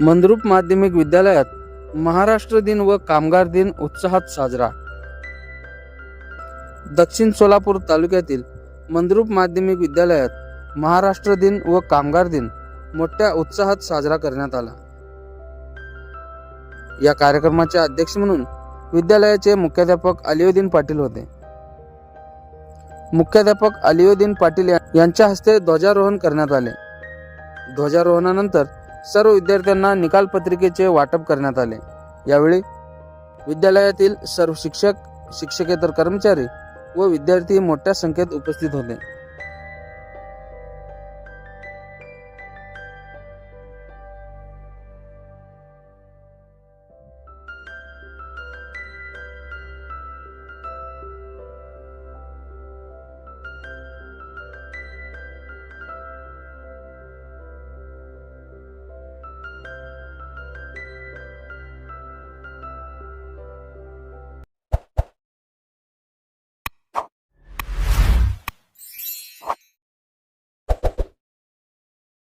मंद्रुप माध्यमिक विद्यालयात महाराष्ट्र दिन व कामगार दिन उत्साहात साजरा. दक्षिण सोलापूर तालुक्यातील मंद्रुप माध्यमिक विद्यालयात महाराष्ट्र दिन व कामगार दिन मोठ्या उत्साहात साजरा करण्यात आला. या कार्यक्रमाचे अध्यक्ष म्हणून विद्यालयाचे मुख्याध्यापक अलिउद्दीन पाटील होते. मुख्याध्यापक अलिउद्दीन पाटील यांच्या हस्ते ध्वजारोहण करण्यात आले. ध्वजारोहणानंतर सर्व विद्यार्थ्यांना निकालपत्रिकेचे वाटप करण्यात आले. यावेळी विद्यालयातील सर्व शिक्षक शिक्षकेतर कर्मचारी व विद्यार्थी मोठ्या संख्येत उपस्थित होते.